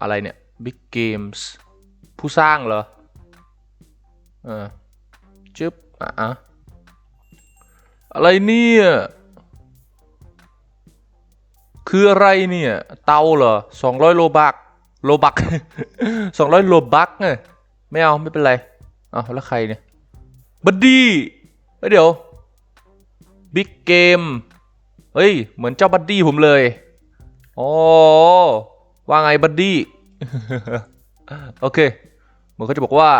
อะไรเนี่ย Big Games ผู้สร้างเหรอเออจึ๊บอะอะอะไรเนี่ย คืออะไรเนี่ย เตาเหรอสองร้อยโลบักโลบักสองร้อยโลบักไงไม่เอา ไม่เป็นไรเอาแล้วใครเนี่ยบัดดี้เฮ้ยเดี๋ยวบิ๊กเกมเฮ้ย เหมือนเจ้าบัดดี้ผมเลย อ๋อ ว่าไงบัดดี้ โอเคเหมือนเขาจะบอกว่า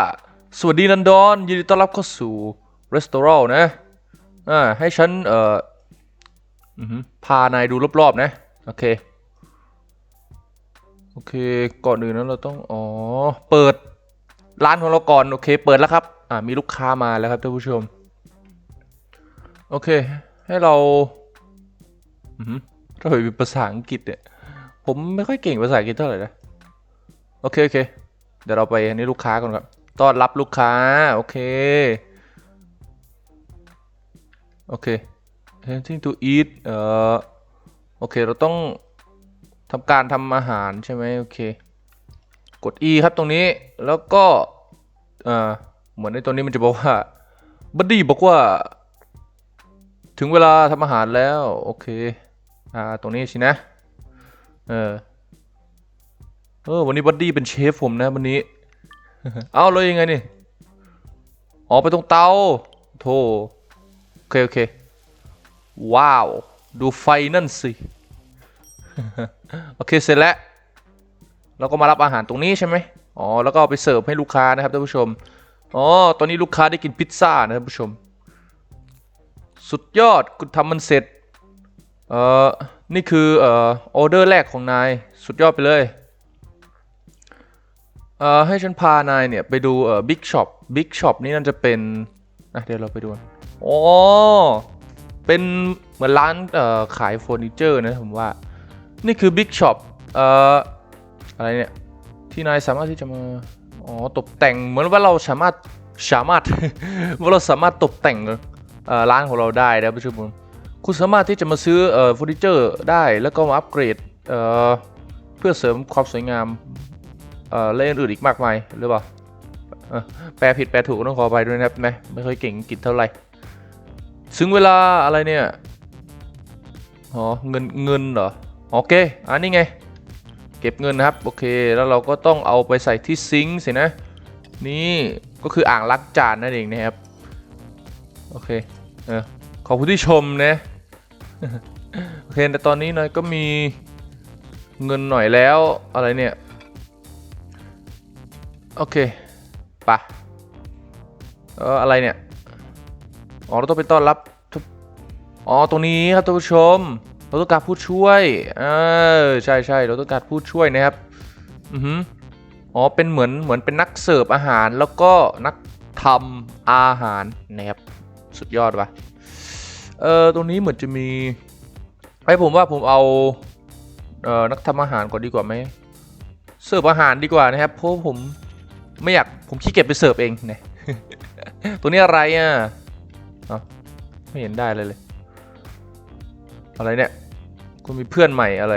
สวัสดีนันดอนยินดีต้อนรับเข้าสู่รีสตอรอนะอ่าให้ฉันเอ่อพานายดูรอบๆ นะ โอเค โอเค ก่อนอื่นนั้นเราต้อง อ๋อ เปิดร้านของเราก่อน โอเค เปิดแล้วครับ อ่า มีลูกค้ามาแล้วครับท่านผู้ชม โอเค ให้เราอือหือเราเป็นภาษาอังกฤษเนี่ย ผมไม่ค่อยเก่งภาษาอังกฤษเท่าไหร่นะ โอเค โอเค เดี๋ยวเราไปอันนี้ลูกค้าก่อนครับ ต้อนรับลูกค้า โอเค โอเค anything to eat เอ่อ โอเค เราต้องทำการทำอาหารใช่ไหมโอเค กด E ครับตรงนี้ แล้วก็ เอ่อ เหมือนในตัวนี้มันจะบอกว่าบัดดี้บอกว่า ถึงเวลาทำอาหารแล้ว โอเค อ่า ตรงนี้สินะ เออ เออ วันนี้บัดดี้เป็นเชฟผมนะวันนี้ เอาเลยยังไงนี่ อ๋อ ไปตรงเตาโธ่โอเค โอเค ว้าว ดูไฟนั่นสิ โอเค เสร็จแล้ว เราก็มารับอาหารตรงนี้ใช่ไหมอ๋อ แล้วก็ไปเสิร์ฟให้ลูกค้านะครับท่านผู้ชม อ๋อ ตอนนี้ลูกค้าได้กินพิซซ่านะท่านผู้ชม สุดยอด คุณทำมันเสร็จ เอ่อ นี่คือเอ่อออเดอร์แรกของนายสุดยอดไปเลยเอ่อให้ฉันพานายเนี่ยไปดูเอ่อบิ๊กช็อปบิ๊กช็อปนี่น่าจะเป็นอะเดี๋ยวเราไปดูอ๋อเป็นเหมือนร้านเอ่อขายเฟอร์นิเจอร์นะผมว่า นี่คือบิ๊กช็อปเอ่ออะไรเนี่ยที่นายสามารถที่จะมาอ๋อตกแต่งเหมือนว่าเราสามารถสามารถว่าเราสามารถตกแต่งเอ่อร้านของเราได้นะผู้ชม คุณสามารถที่จะมาซื้อเอ่อเฟอร์นิเจอร์ได้แล้วก็มาอัปเกรดเอ่อเพื่อเสริมความสวยงามเอ่อและอื่นๆอีกมากมายหรือเปล่าแปลผิดแปลถูกต้องขอไปด้วยนะครับไม่ไม่ค่อยเก่งกฤษเท่าไหร่ถึงเวลาอะไรเนี่ยอ๋อเงินเงินเหรอโอเคอันนี้ไง เก็บเงินนะครับโอเคแล้วเราก็ต้องเอาไปใส่ที่ซิงค์สินะนี่ก็คืออ่างล้างจานนั่นเองนะครับโอเคเออขอบคุณที่ชมนะ โอเคแต่ตอนนี้นายก็มีเงินหน่อยแล้วอะไรเนี่ย โอเคปะเอออะไรเนี่ยอ๋อเราต้องไปต้อนรับอ๋อตรงนี้ครับท่านผู้ชม เราต้องการผู้ช่วยเออใช่ใช่เราต้องการผู้ช่วยนะครับอือหืออ๋อเป็นเหมือนเหมือนเป็นนักเสิร์ฟอาหารแล้วก็นักทำอาหารนะครับสุดยอดว่ะ เออตรงนี้เหมือนจะมีไอ้ผมว่าผมเอาเออนักทำอาหารก่อนดีกว่าไหมเสิร์ฟอาหารดีกว่านะครับเพราะผมไม่อยากผมขี้เกียจไปเสิร์ฟเองเนี่ยตัวนี้อะไรอะอ๋อไม่เห็นได้เลยเลย อะไรเนี่ยคุณมีเพื่อนใหม่อะไร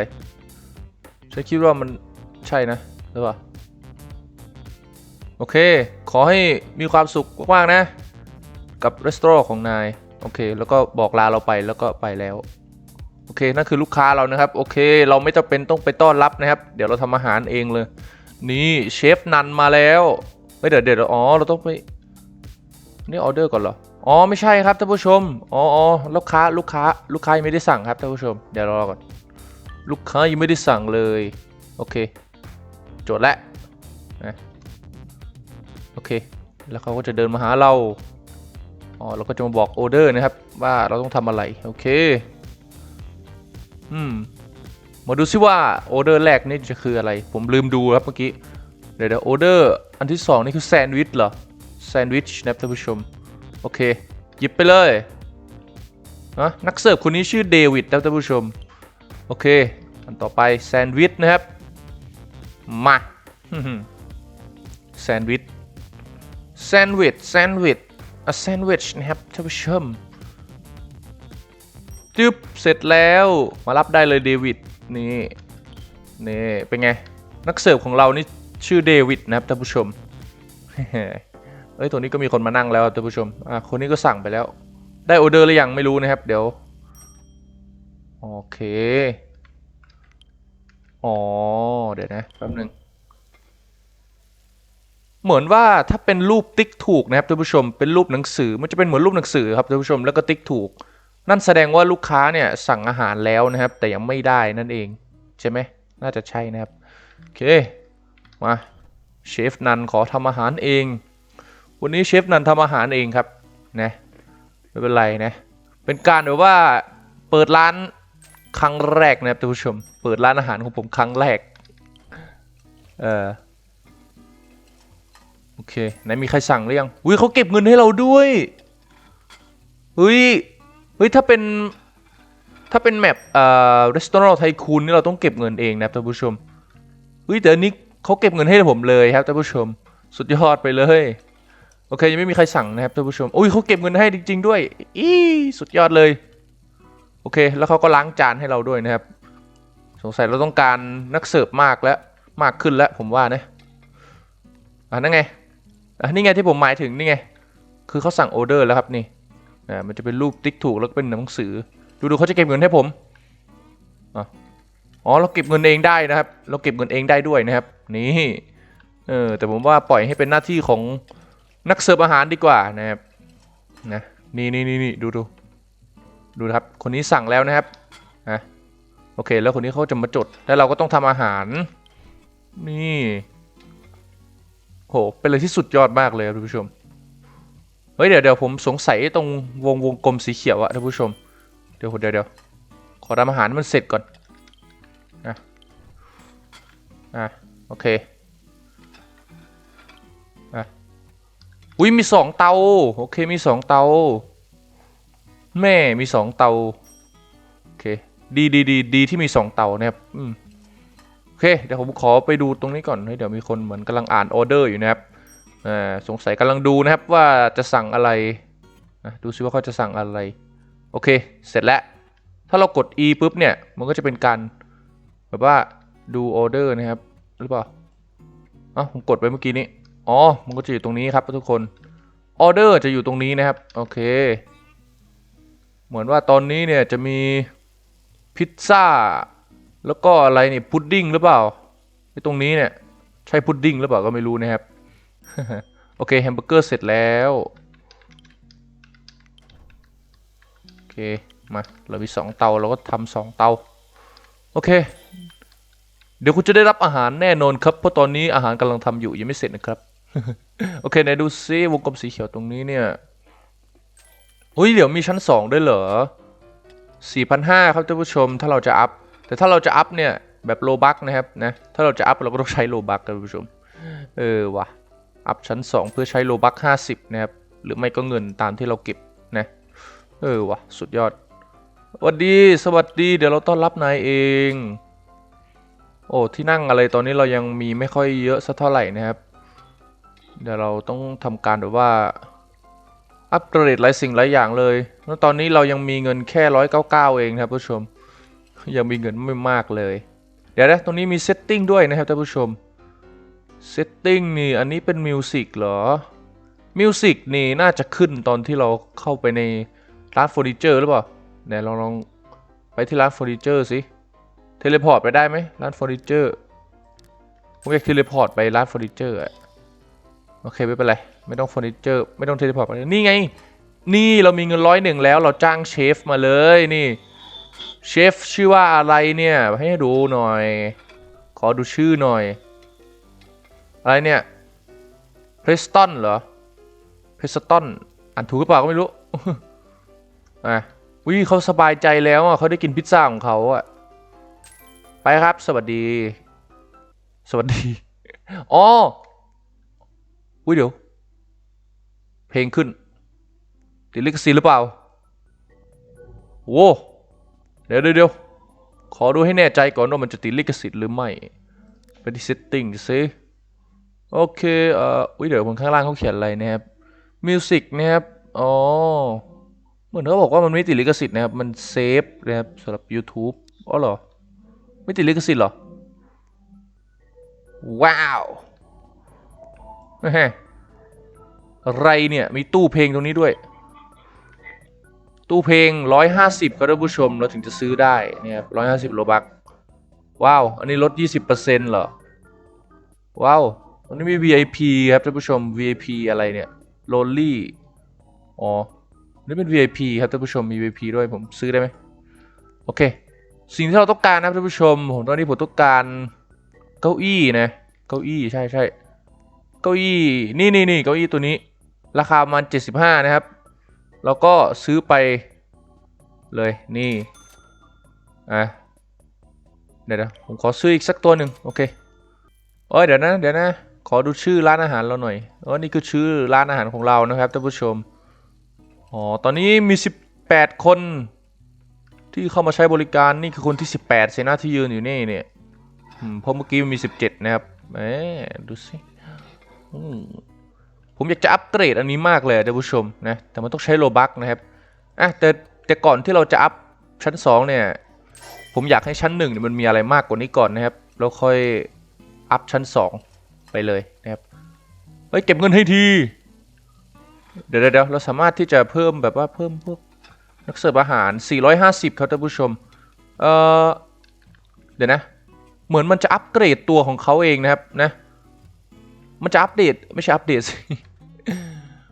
ฉันคิดว่ามันใช่นะหรือเปล่าโอเค ขอให้มีความสุขมากๆนะ กับรีสตอรของนาย โอเค แล้วก็บอกลาเราไปแล้วก็ไปแล้ว โอเค นั่นคือลูกค้าเรานะครับ โอเค เราไม่จำเป็นต้องไปต้อนรับนะครับ เดี๋ยวเราทำอาหารเองเลย นี่เชฟนันมาแล้วเฮ้ยเดี๋ยวเดี๋ยวอ๋อ เราต้องไป นี่ออเดอร์ก่อนเหรอ อ๋อ ไม่ใช่ครับท่านผู้ชม อ๋ออ๋อลูกค้า ลูกค้า ลูกค้ายังไม่ได้สั่งครับท่านผู้ชม เดี๋ยวรอก่อน ลูกค้ายังไม่ได้สั่งเลย โอเค โจทย์แล้วนะ โอเค แล้วเขาก็จะเดินมาหาเรา อ๋อเราก็จะมาบอกออเดอร์นะครับ ว่าเราต้องทำอะไร โอเค อืม มาดูซิว่าออเดอร์แรกนี่จะคืออะไร ผมลืมดูครับเมื่อกี้ เดี๋ยวเดี๋ยวออเดอร์อันที่สองนี่คือแซนด์วิชเหรอ แซนด์วิชนะท่านผู้ชม โอเค หยิบไปเลยนะนักเสิร์ฟคนนี้ชื่อเดวิดนะท่านผู้ชม โอเค อันต่อไปแซนด์วิชนะครับ มาแซนด์วิชแซนด์วิชแซนด์วิช อะแซนด์วิชนะครับท่านผู้ชมจึ๊บเสร็จแล้วมารับได้เลยเดวิดนี่นี่เป็นไง นักเสิร์ฟของเรานี่ชื่อเดวิดนะครับท่านผู้ชมเอ้ยตัวนี้ก็มีคนมานั่งแล้วท่านผู้ชมอะคนนี้ก็สั่งไปแล้ว ได้ออเดอร์หรือยังไม่รู้นะครับเดี๋ยวโอเค อ๋อ เดี๋ยวนะแป๊บนึง เหมือนว่าถ้าเป็นรูปติ๊กถูกนะครับท่านผู้ชมเป็นรูปหนังสือมันจะเป็นเหมือนรูปหนังสือครับท่านผู้ชมแล้วก็ติ๊กถูก นั่นแสดงว่าลูกค้าเนี่ยสั่งอาหารแล้วนะครับ แต่ยังไม่ได้นั่นเองใช่ไหมน่าจะใช่นะครับโอเคมาเชฟนันขอทำอาหารเอง วันนี้เชฟนันทำอาหารเองครับนะไม่เป็นไรนะเป็นการแบบว่าเปิดร้านครั้งแรกนะครับท่านผู้ชม เปิดร้านอาหารของผมครั้งแรกเออ โอเคไหนมีใครสั่งหรือยังอุ้ยเขาเก็บเงินให้เราด้วยเฮ้ยเฮ้ยถ้าเป็นถ้าเป็นแมปเอ่อรีสตอร์ไทคูนนี่เราต้องเก็บเงินเองนะครับท่านผู้ชมเฮ้ยแต่อันนี้เขาเก็บเงินให้ผมเลยครับท่านผู้ชม สุดยอดไปเลยโอเคยังไม่มีใครสั่งนะครับท่านผู้ชมอุ้ยเขาเก็บเงินให้จริง ๆ ด้วยอีสุดยอดเลยโอเค แล้วเขาก็ล้างจานให้เราด้วยนะครับ สงสัยเราต้องการนักเสิร์ฟมากแล้วมากขึ้นแล้วผมว่านะอะนั่นไง อะนี่ไงที่ผมหมายถึงนี่ไง คือเขาสั่งออเดอร์แล้วครับนี่อ่ามันจะเป็นรูปติ๊กถูกแล้วก็เป็นหนังสือ ดูดูเขาจะเก็บเงินให้ผมอ๋อเราเก็บเงินเองได้นะครับ เราเก็บเงินเองได้ด้วยนะครับ นี่เออแต่ผมว่าปล่อยให้เป็นหน้าที่ของนักเสิร์ฟอาหารดีกว่านะครับนะนี่นี่นี่นี่ดูดูดูนะครับ คนนี้สั่งแล้วนะครับนะโอเค แล้วคนนี้เขาจะมาจด แล้วเราก็ต้องทำอาหาร นี่ โห เป็นอะไรที่สุดยอดมากเลยครับท่านผู้ชม เฮ้ยเดี๋ยวเดี๋ยวผมสงสัยตรงวงวงกลมสีเขียวอะท่านผู้ชม เดี๋ยวเดี๋ยวเดี๋ยวขอทำอาหารมันเสร็จก่อนนะอะโอเคอะอุ้ยมีสองเตา โอเคมีสองเตา แม่มีสองเตา โอเค ดีดีดีดีที่มีสองเตานะครับ อืม เค เดี๋ยวผมขอไปดูตรงนี้ก่อนเฮ้ยเดี๋ยวมีคนเหมือนกำลังอ่านออเดอร์อยู่นะครับสงสัยกำลังดูนะครับว่าจะสั่งอะไรนะดูซิว่าเขาจะสั่งอะไร โอเค เสร็จแล้ว ถ้าเรากด e ปุ๊บเนี่ย มันก็จะเป็นการแบบว่าดูออเดอร์นะครับ หรือเปล่าอ๋อผมกดไปเมื่อกี้นี้ อ๋อ มันก็จะอยู่ตรงนี้ครับทุกคนออเดอร์จะอยู่ตรงนี้นะครับ โอเค เหมือนว่าตอนนี้เนี่ยจะมีพิซซ่า แล้วก็อะไรเนี่ยพุดดิ้งหรือเปล่าไอ้ตรงนี้เนี่ย ใช่พุดดิ้งหรือเปล่าก็ไม่รู้นะครับ โอเคแฮมเบอร์เกอร์เสร็จแล้ว โอเค มาเรามีสองเตาเราก็ทำสองเตา โอเค เดี๋ยวคุณจะได้รับอาหารแน่นอนครับ เพราะตอนนี้อาหารกำลังทำอยู่ยังไม่เสร็จนะครับ โอเคไหนดูซิวงกลมสีเขียวตรงนี้เนี่ยอุ้ยเดี๋ยวมีชั้นสองด้วยเหรอ4,500 ครับท่านผู้ชม ถ้าเราจะอัพ แต่ถ้าเราจะอัพเนี่ยแบบโลบักนะครับนะถ้าเราจะอัพเราก็ต้องใช้โลบักครับท่านผู้ชมเออว่ะอัพชั้น 2 เพื่อใช้โลบัก50 นะครับ หรือไม่ก็เงินตามที่เราเก็บนะ เออว่ะสุดยอดสวัสดี สวัสดี เดี๋ยวเราต้อนรับนายเอง โอ้ ที่นั่งอะไรตอนนี้เรายังมีไม่ค่อยเยอะสักเท่าไหร่นะครับ เดี๋ยวเราต้องทำการแบบว่า อัปเกรดหลายสิ่งหลายอย่างเลย แล้วตอนนี้เรายังมีเงินแค่ร้อยเก้าเก้าเองครับผู้ชม ยังมีเงินไม่มากเลย เดี๋ยวนะตรงนี้มีเซตติ้งด้วยนะครับท่านผู้ชมเซตติ้งนี่อันนี้เป็นมิวสิกเหรอมิวสิกนี่น่าจะขึ้นตอนที่เราเข้าไปในร้านเฟอร์นิเจอร์หรือเปล่าไหนลองลองไปที่ร้านเฟอร์นิเจอร์สิเทเลพอร์ตไปได้ไหมร้านเฟอร์นิเจอร์ผมอยากเทเลพอร์ตไปร้านเฟอร์นิเจอร์อะโอเคไม่เป็นไรไม่ต้องเฟอร์นิเจอร์ไม่ต้องเทเลพอร์ตไปนี่ไง นี่เรามีเงินร้อยหนึ่งแล้วเราจ้างเชฟมาเลยนี่ เชฟชื่อว่าอะไรเนี่ย ให้ดูหน่อย ขอดูชื่อหน่อย อะไรเนี่ยเพรสตันเหรอเพรสตันอ่านถูกหรือเปล่าก็ไม่รู้อะวิเขาสบายใจแล้วอะเขาได้กินพิซซ่าของเขาอะไปครับ สวัสดี สวัสดีอ๋ออุ้ยเดี๋ยว เพลงขึ้นติดลิขสิทธิ์หรือเปล่าโว้ เดี๋ยวเดี๋ยวขอดูให้แน่ใจก่อนว่ามันจะติดลิขสิทธิ์หรือไม่ ไปที่ setting ซิโอเคเอ่ออุ้ยเดี๋ยวบนข้างล่างเขาเขียนอะไรนะครับ music นะครับ อ๋อ เหมือนเขาบอกว่ามันไม่ติดลิขสิทธิ์นะครับ มันเซฟนะครับสำหรับ YouTube อ๋อเหรอ ไม่ติดลิขสิทธิ์เหรอ ว้าวอะไรเนี่ย มีตู้เพลงตรงนี้ด้วย ตู้เพลง 150ครับท่านผู้ชมเราถึงจะซื้อได้เนี่ยครับ150โลบักว้าว อันนี้ลด 20%เหรอ ว้าวอันนี้มี VIP ครับท่านผู้ชม VIP อะไรเนี่ย Lonely อ๋อนี่เป็น VIP ครับท่านผู้ชมมี VIP ด้วยผมซื้อได้ไหมโอเค สิ่งที่เราต้องการนะครับท่านผู้ชมผมตอนนี้ผมต้องการเก้าอี้นะเก้าอี้ใช่ใช่เก้าอี้นี่นี่นี่เก้าอี้ตัวนี้ ราคามาณ75 นะครับ แล้วก็ซื้อไปเลยนี่อะเดี๋ยวนะผมขอซื้ออีกสักตัวหนึ่งโอเคเอ้ยเดี๋ยวนะเดี๋ยวนะขอดูชื่อร้านอาหารเราหน่อยเออนี่คือชื่อร้านอาหารของเรานะครับท่านผู้ชมอ๋อตอนนี้มี 18 คนที่เข้ามาใช้บริการนี่คือคนที่ 18เซนะที่ยืนอยู่นี่เนี่ยอืมเพราะเมื่อกี้มี 17 นะครับเอ๊ดูสิอืม ผมอยากจะอัปเกรดอันนี้มากเลยท่านผู้ชมนะ แต่มันต้องใช้โลบักนะครับอะแต่แต่ก่อนที่เราจะอัพชั้น 2 เนี่ย ผมอยากให้ชั้น1เนี่ยมันมีอะไรมากกว่านี้ก่อนนะครับ แล้วค่อยอัพชั้น 2 ไปเลยนะครับเฮ้ยเก็บเงินให้ที เดี๋ยวเดี๋ยวเดี๋ยวเราสามารถที่จะเพิ่มแบบว่าเพิ่มพวกนักเสิร์ฟอาหาร 450 ครับท่านผู้ชม เอ่อ เดี๋ยวนะ เหมือนมันจะอัปเกรดตัวของเขาเองนะครับนะ มันจะอัปเดตไม่ใช่อัปเดตสิ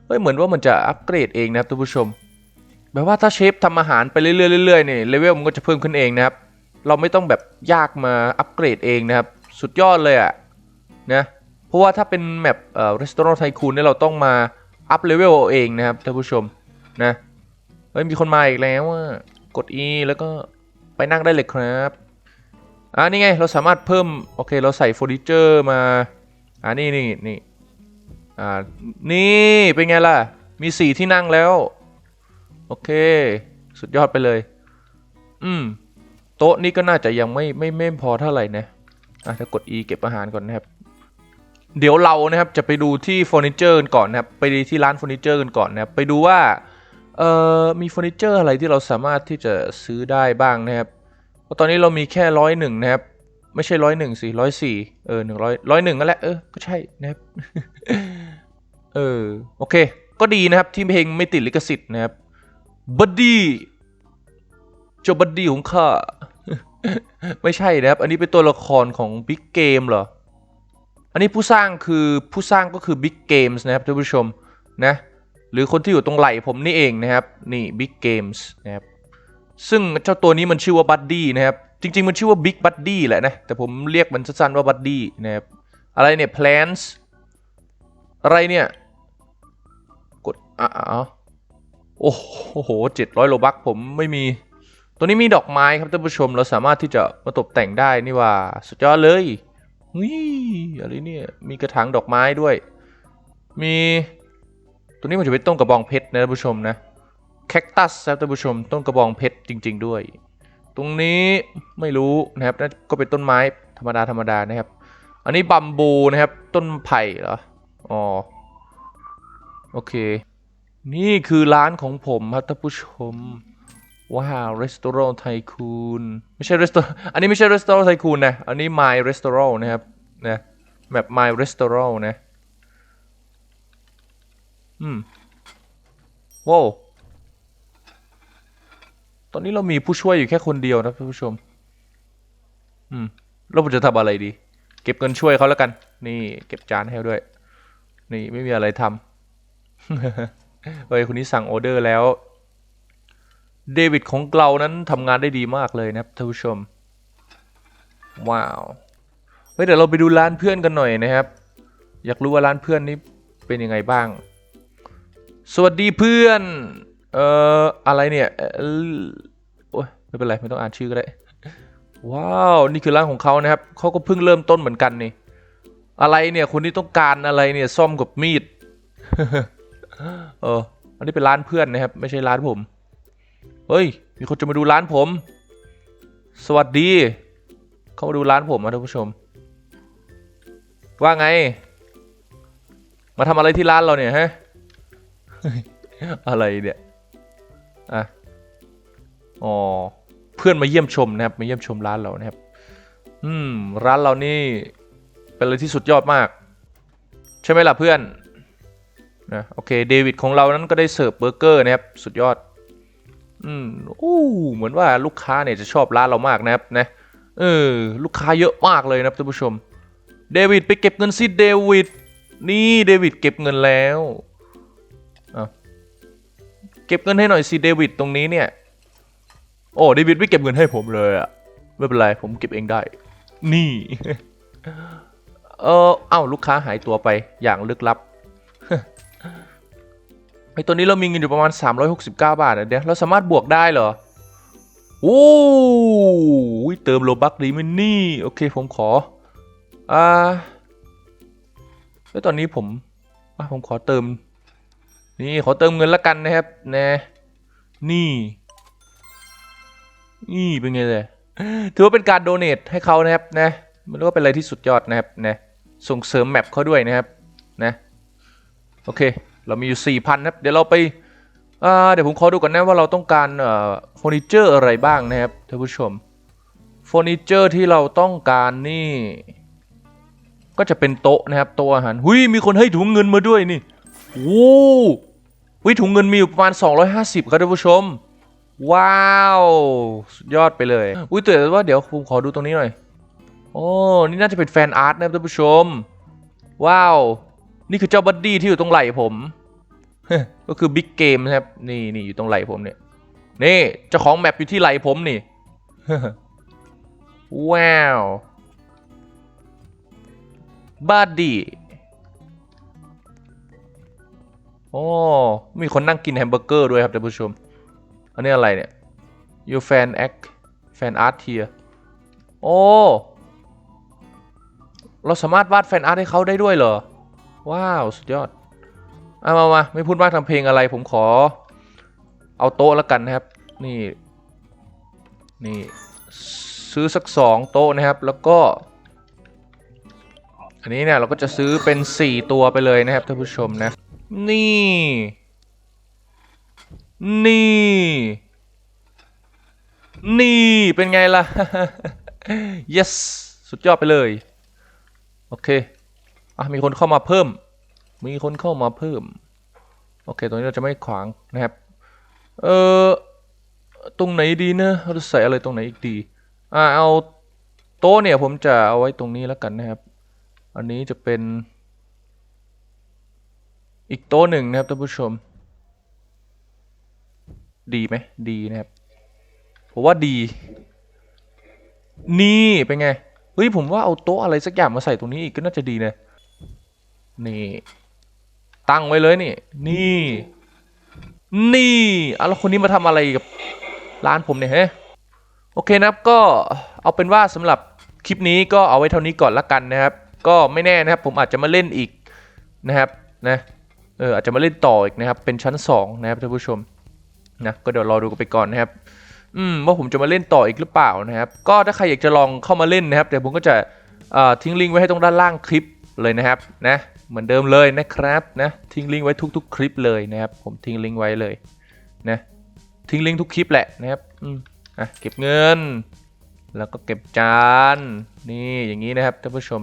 เฮ้ยเหมือนว่ามันจะอัปเกรดเองนะครับท่านผู้ชมแบบว่าถ้าเชฟทำอาหารไปเรื่อยๆเรื่อยๆนี่ยเลเวลมันก็จะเพิ่มขึ้นเองนะครับ เราไม่ต้องแบบยากมาอัปเกรดเองนะครับ สุดยอดเลยอะนะเพราะว่าถ้าเป็นแมปเอ่อรีสตอร์ไทคูนเนี่ยเราต้องมาอัพเลเวลเองนะครับท่านผู้ชมนะเฮ้ยมีคนมาอีกแล้วอะกด E แล้วก็ไปนั่งได้เลยครับอ่านี่ไงเราสามารถเพิ่มโอเคเราใส่เฟอร์นิเจอร์มาอ่านี่นี่นี่ อ่า นี่เป็นไงล่ะ มีสี่ที่นั่งแล้ว โอเค สุดยอดไปเลย อืม โต๊ะนี้ก็น่าจะยังไม่ไม่ไม่พอเท่าไหร่นะ อะถ้ากด E เก็บอาหารก่อนนะครับ เดี๋ยวเรานะครับจะไปดูที่เฟอร์นิเจอร์กันก่อนนะครับ ไปที่ร้านเฟอร์นิเจอร์กันก่อนนะครับ ไปดูว่า เอ่อ มีเฟอร์นิเจอร์อะไรที่เราสามารถที่จะซื้อได้บ้างนะครับเพราะตอนนี้เรามีแค่ร้อยหนึ่งนะครับ ไม่ใช่ร้อยหนึ่งสิร้อยสี่เออหนึ่งร้อยร้อยหนึ่งนั่นแหละเออก็ใช่นะครับเออโอเค ก็ดีนะครับที่เพลงไม่ติดลิขสิทธิ์นะครับบัดดี้เจ้าบัดดี้ของข้าไม่ใช่นะครับ อันนี้เป็นตัวละครของบิ๊กเกมเหรอ อันนี้ผู้สร้างคือผู้สร้างก็คือ Big Games นะครับท่านผู้ชมนะหรือคนที่อยู่ตรงไหล่ผมนี่เองนะครับ นี่ Big Games นะครับซึ่งเจ้าตัวนี้มันชื่อว่าบัดดี้นะครับ จริง ๆ มันชื่อว่า Big Buddy แหละนะ แต่ผมเรียกมันสั้นๆว่าบัดดี้นะครับ อะไรเนี่ย plants อะไรเนี่ย กดอ๋อโอ้โหเจ็ดร้อยโลบักผมไม่มี ตัวนี้มีดอกไม้ครับท่านผู้ชม เราสามารถที่จะมาตกแต่งได้นี่ว่า สุดยอดเลยเฮ้ยอะไรเนี่ย มีกระถางดอกไม้ด้วย มี ตัวนี้มันจะเป็นต้นกระบองเพชรนะท่านผู้ชมนะ แคคตัสครับท่านผู้ชม ต้นกระบองเพชรจริง ๆ ด้วย ตรงนี้ไม่รู้นะครับนั่นก็เป็นต้นไม้ธรรมดาธรรมดานะครับ อันนี้บัมบูนะครับ ต้นไผ่เหรออ๋อโอเค นี่คือร้านของผมครับท่านผู้ชมว้าวรีสตอรไทคูนไม่ใช่รีสตออันนี้ไม่ใช่รีสตอรไทคูนนะ อันนี้ My Restaurant นะครับนะแบบ My Restaurant นะ อืมว้าว อนนี้เรามีผู้ช่วยอยู่แค่คนเดียวนะท่านผู้ชม อืมแล้วผมจะทำอะไรดี เก็บเงินช่วยเขาแล้วกัน นี่เก็บจานให้ด้วย นี่ไม่มีอะไรทำเฮ้ยคนนี้สั่งออเดอร์แล้ว เดวิดของเรานั้นทำงานได้ดีมากเลยนะครับท่านผู้ชม ว้าวเฮ้ยเดี๋ยวเราไปดูร้านเพื่อนกันหน่อยนะครับ อยากรู้ว่าร้านเพื่อนนี้เป็นยังไงบ้าง สวัสดีเพื่อน เอ่ออะไรเนี่ยโอ้ยไม่เป็นไรไม่ต้องอ่านชื่อก็ได้ ว้าว นี่คือร้านของเขานะครับเขาก็เพิ่งเริ่มต้นเหมือนกันนี่ อะไรเนี่ยคนที่ต้องการอะไรเนี่ยซ่อมกับมีด เออ อันนี้เป็นร้านเพื่อนนะครับ ไม่ใช่ร้านผม เฮ้ย มีคนจะมาดูร้านผม สวัสดี เข้ามาดูร้านผมนะท่านผู้ชม ว่าไง มาทำอะไรที่ร้านเราเนี่ยฮะอะไรเนี่ย อะอ๋อเพื่อนมาเยี่ยมชมนะครับมาเยี่ยมชมร้านเรานะครับ อืม ร้านเรานี่เป็นอะไรที่สุดยอดมาก ใช่ไหมล่ะเพื่อนนะโอเคเดวิดของเรานั้นก็ได้เสิร์ฟเบอร์เกอร์นะครับสุดยอด อืมอู้เหมือนว่าลูกค้าเนี่ยจะชอบร้านเรามากนะครับนะเออลูกค้าเยอะมากเลยนะครับท่านผู้ชมเดวิดไปเก็บเงินสิเดวิดนี่เดวิดเก็บเงินแล้ว เก็บเงินให้หน่อยสิเดวิดตรงนี้เนี่ย โอ้เดวิดไม่เก็บเงินให้ผมเลยอะไม่เป็นไรผมเก็บเองได้ นี่ เออเอ้าลูกค้าหายตัวไปอย่างลึกลับไอตัวนี้เรามีเงินอยู่ประมาณ 369 บาทอะเดี๋ยวเราสามารถบวกได้เหรอโอ้ยเติมโลบักดีไหมนี่ โอเคผมขอ อ่า แล้วตอนนี้ผม ผมขอเติม นี่ขอเติมเงินละกันนะครับนะนี่ นี่เป็นไงเลยถือว่าเป็นการโดเนทให้เขานะครับนะมันเรียกว่าเป็นอะไรที่สุดยอดนะครับนะส่งเสริมแมปเขาด้วยนะครับนะโอเค เรามีอยู่4,000นะครับ เดี๋ยวเราไปอ่าเดี๋ยวผมขอดูก่อนนะว่าเราต้องการเอ่อเฟอร์นิเจอร์อะไรบ้างนะครับท่านผู้ชมเฟอร์นิเจอร์ที่เราต้องการนี่ ก็จะเป็นโต๊ะนะครับโต๊ะอาหาร หุยมีคนให้ถุงเงินมาด้วยนี่โอ้ หุยถุงเงินมีอยู่ประมาณ 250 ครับท่านผู้ชม ว้าว สุดยอดไปเลยอุ้ยแต่ว่าเดี๋ยวผมขอดูตรงนี้หน่อย โอ้ นี่น่าจะเป็นแฟนอาร์ตนะครับท่านผู้ชม ว้าว นี่คือเจ้าบัดดี้ที่อยู่ตรงไหล่ผม ก็คือบิ๊กเกมนะครับ นี่นี่อยู่ตรงไหล่ผมเนี่ย นี่เจ้าของแมปอยู่ที่ไหล่ผมนี่ ว้าวบัดดี้ โอ้มีคนนั่งกินแฮมเบอร์เกอร์ด้วยครับท่านผู้ชม อันนี้อะไรเนี่ย you fan act fan art here โอ้ เราสามารถวาดแฟนอาร์ตให้เขาได้ด้วยเหรอ ว้าว สุดยอดเอามามาไม่พูดมากทำเพลงอะไร ผมขอ เอาโต๊ะแล้วกันนะครับ นี่ นี่ ซื้อสักสองโต๊ะนะครับ แล้วก็ อันนี้เนี่ยเราก็จะซื้อเป็น 4 ตัวไปเลยนะครับท่านผู้ชมนะ นี่ นี่ นี่ เป็นไงล่ะ yes สุดยอดไปเลย โอเค อะ มีคนเข้ามาเพิ่ม มีคนเข้ามาเพิ่ม โอเค ตรงนี้เราจะไม่ขวางนะครับ เออตรงไหนดีเนะเราจะใส่อะไรตรงไหนอีกดี อ่าเอาโต๊ะเนี่ยผมจะเอาไว้ตรงนี้แล้วกันนะครับ อันนี้จะเป็น อีกโต๊ะหนึ่งนะครับท่านผู้ชม ดีไหมดีนะครับผมว่าดี นี่เป็นไงเฮ้ยผมว่าเอาโต๊ะอะไรสักอย่างมาใส่ตรงนี้อีกก็น่าจะดีนะนี่ ตั้งไว้เลยนี่ นี่ นี่อะแล้วคนนี้มาทำอะไรกับร้านผมเนี่ยเฮ้โอเคนะครับก็เอาเป็นว่าสำหรับคลิปนี้ก็เอาไว้เท่านี้ก่อนละกันนะครับ ก็ไม่แน่นะครับผมอาจจะมาเล่นอีกนะครับนะ เอออาจจะมาเล่นต่ออีกนะครับ เป็นชั้นสองนะครับท่านผู้ชมนะก็เดี๋ยวรอดูกันไปก่อนนะครับ อืมว่าผมจะมาเล่นต่ออีกหรือเปล่านะครับ ก็ถ้าใครอยากจะลองเข้ามาเล่นนะครับเดี๋ยวผมก็จะทิ้งลิงก์ไว้ให้ตรงด้านล่างคลิปเลยนะครับนะเหมือนเดิมเลยนะครับนะทิ้งลิงก์ไว้ทุก ๆ คลิปเลยนะครับ ผมทิ้งลิงก์ไว้เลยนะทิ้งลิงก์ทุกคลิปแหละนะครับอืมอะเก็บเงิน แล้วก็เก็บจานนี่อย่างนี้นะครับท่านผู้ชม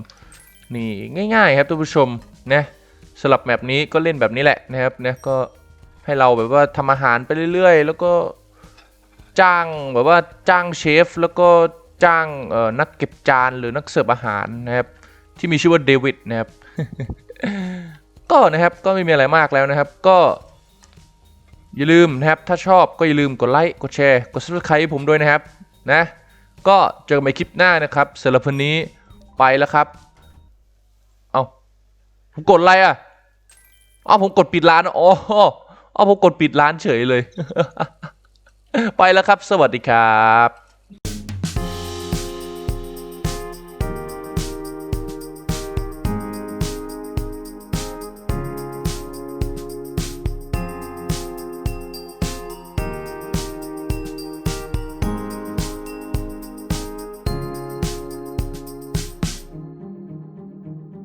นี่ง่าย ๆ ครับท่านผู้ชมนะ สำหรับแมปนี้ก็เล่นแบบนี้แหละนะครับนะก็ให้เราแบบว่าทำอาหารไปเรื่อยๆ แล้วก็จ้างแบบว่าจ้างเชฟแล้วก็จ้างนักเก็บจานหรือนักเสิร์ฟอาหารนะครับที่มีชื่อว่าเดวิดนะครับก็นะครับก็ไม่มีอะไรมากแล้วนะครับ ก็อย่าลืมนะครับถ้าชอบก็อย่าลืมกดไลค์กดแชร์กด subscribe ผมด้วยนะครับนะก็เจอกันใหม่คลิปหน้านะครับสำหรับวันนี้ไปแล้วครับ เอาผมกดอะไรอะ อาผมกดปิดร้านอ๋อเอาผมกดปิดร้านเฉยเลย ไปแล้วครับ สวัสดีครับ